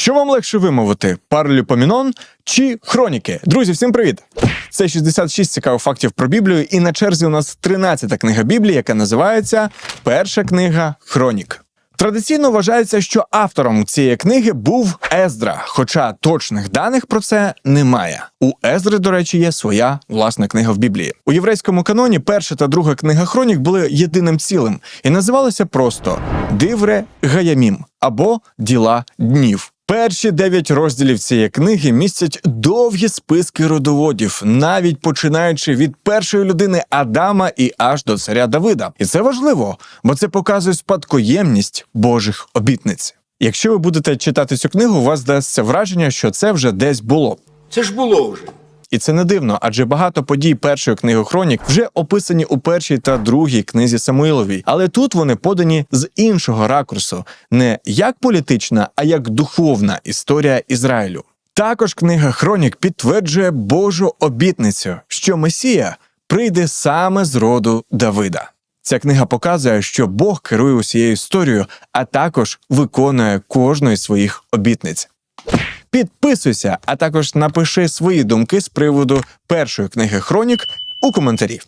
Що вам легше вимовити: парлюпомінон чи хроніки? Друзі, всім привіт! Це 66 цікавих фактів про Біблію, і на черзі у нас 13-та книга Біблії, яка називається Перша книга Хронік. Традиційно вважається, що автором цієї книги був Ездра, хоча точних даних про це немає. У Ездри, до речі, є своя власна книга в Біблії. У єврейському каноні перша та друга книга Хронік були єдиним цілим і називалися просто Дивре Гаямім або Діла днів. Перші дев'ять розділів цієї книги містять довгі списки родоводів, навіть починаючи від першої людини Адама і аж до царя Давида. І це важливо, бо це показує спадкоємність Божих обітниць. Якщо ви будете читати цю книгу, у вас дасться враження, що це вже десь було. Це ж було вже. І це не дивно, адже багато подій першої книги Хронік вже описані у першій та другій книзі Самуїловій. Але тут вони подані з іншого ракурсу, не як політична, а як духовна історія Ізраїлю. Також книга Хронік підтверджує Божу обітницю, що Месія прийде саме з роду Давида. Ця книга показує, що Бог керує усією історією, а також виконує кожну із своїх обітниць. Підписуйся, а також напиши свої думки з приводу першої книги Хронік у коментарі.